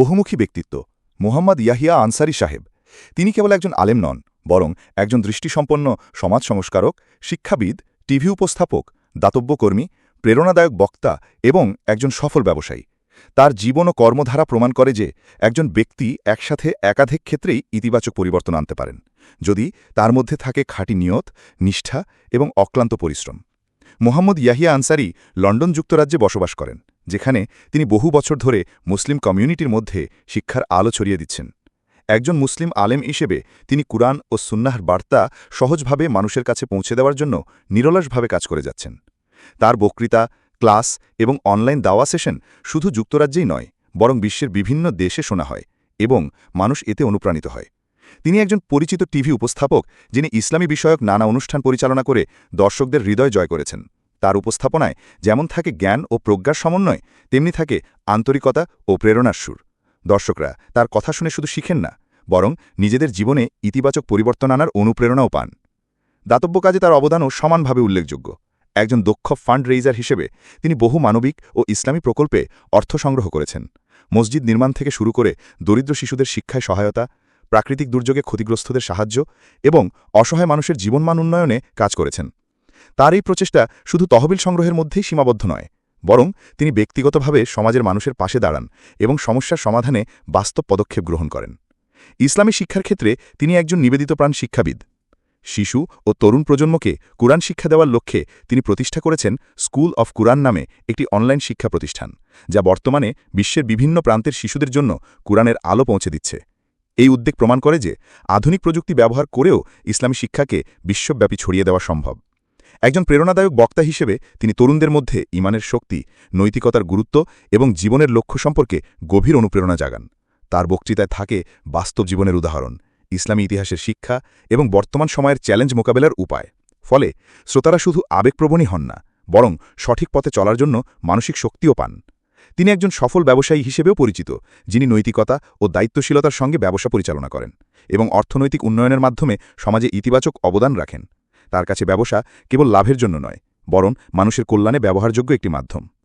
বহুমুখী ব্যক্তিত্ব, মোহাম্মদ ইয়াহিয়া আনসারি সাহেব। তিনি কেবল একজন আলেম নন, বরং একজন দৃষ্টিসম্পন্ন সমাজ সংস্কারক, শিক্ষাবিদ, টিভি উপস্থাপক, দাতব্যকর্মী, প্রেরণাদায়ক বক্তা এবং একজন সফল ব্যবসায়ী। তার জীবন ও কর্মধারা প্রমাণ করে যে একজন ব্যক্তি একসাথে একাধিক ক্ষেত্রেই ইতিবাচক পরিবর্তন আনতে পারেন, যদি তার মধ্যে থাকে খাঁটি নিয়ত, নিষ্ঠা এবং অক্লান্ত পরিশ্রম। মোহাম্মদ ইয়াহিয়া আনসারি লন্ডন যুক্তরাজ্যে বসবাস করেন। যেখানে তিনি বহু বছর ধরে মুসলিম কমিউনিটির মধ্যে শিক্ষার আলো ছড়িয়ে দিচ্ছেন। একজন মুসলিম আলেম হিসেবে তিনি কুরআন ও সুন্নাহর বার্তা সহজভাবে মানুষের কাছে পৌঁছে দেওয়ার জন্য নিরলসভাবে কাজ করে যাচ্ছেন। তার বক্তৃতা, ক্লাস এবং অনলাইন দাওয়া সেশন শুধু যুক্তরাজ্যেই নয়, বরং বিশ্বের বিভিন্ন দেশে শোনা হয় এবং মানুষ এতে অনুপ্রাণিত হয়। তিনি একজন পরিচিত টিভি উপস্থাপক যিনি ইসলামী বিষয়ক নানা অনুষ্ঠান পরিচালনা করে দর্শকদের হৃদয় জয় করেছেন। তার উপস্থাপনায় যেমন থাকে জ্ঞান ও প্রজ্ঞার সমন্বয়, তেমনি থাকে আন্তরিকতা ও প্রেরণার সুর। দর্শকরা তার কথা শুনে শুধু শিখেন না, বরং নিজেদের জীবনে ইতিবাচক পরিবর্তন আনার অনুপ্রেরণাও পান। দাতব্য কাজে তার অবদানও সমানভাবে উল্লেখযোগ্য। একজন দক্ষ ফান্ড রেইজার হিসেবে তিনি বহু মানবিক ও ইসলামী প্রকল্পে অর্থ সংগ্রহ করেছেন। মসজিদ নির্মাণ থেকে শুরু করে দরিদ্র শিশুদের শিক্ষায় সহায়তা, প্রাকৃতিক দুর্যোগে ক্ষতিগ্রস্তদের সাহায্য এবং অসহায় মানুষের জীবনমান উন্নয়নে কাজ করেছেন। তার এই প্রচেষ্টা শুধু তহবিল সংগ্রহের মধ্যেই সীমাবদ্ধ নয়, বরং তিনি ব্যক্তিগতভাবে সমাজের মানুষের পাশে দাঁড়ান এবং সমস্যার সমাধানে বাস্তব পদক্ষেপ গ্রহণ করেন। ইসলামী শিক্ষার ক্ষেত্রে তিনি একজন নিবেদিত প্রাণ শিক্ষাবিদ। শিশু ও তরুণ প্রজন্মকে কুরআন শিক্ষা দেওয়ার লক্ষ্যে তিনি প্রতিষ্ঠা করেছেন স্কুল অফ কুরআন নামে একটি অনলাইন শিক্ষা প্রতিষ্ঠান, যা বর্তমানে বিশ্বের বিভিন্ন প্রান্তের শিশুদের জন্য কুরআনের আলো পৌঁছে দিচ্ছে। এই উদ্যোগ প্রমাণ করে যে আধুনিক প্রযুক্তি ব্যবহার করেও ইসলামী শিক্ষাকে বিশ্বব্যাপী ছড়িয়ে দেওয়া সম্ভব। একজন প্রেরণাদায়ক বক্তা হিসেবে তিনি তরুণদের মধ্যে ইমানের শক্তি, নৈতিকতার গুরুত্ব এবং জীবনের লক্ষ্য সম্পর্কে গভীর অনুপ্রেরণা জাগান। তার বক্তৃতায় থাকে বাস্তব জীবনের উদাহরণ, ইসলামী ইতিহাসের শিক্ষা এবং বর্তমান সময়ের চ্যালেঞ্জ মোকাবেলার উপায়। ফলে শ্রোতারা শুধু আবেগপ্রবণই হন না, বরং সঠিক পথে চলার জন্য মানসিক শক্তিও পান। তিনি একজন সফল ব্যবসায়ী হিসেবেও পরিচিত, যিনি নৈতিকতা ও দায়িত্বশীলতার সঙ্গে ব্যবসা পরিচালনা করেন এবং অর্থনৈতিক উন্নয়নের মাধ্যমে সমাজে ইতিবাচক অবদান রাখেন। তার কাছে ব্যবসা কেবল লাভের জন্য নয় বরং মানুষের কল্যাণে ব্যবহারযোগ্য একটি মাধ্যম।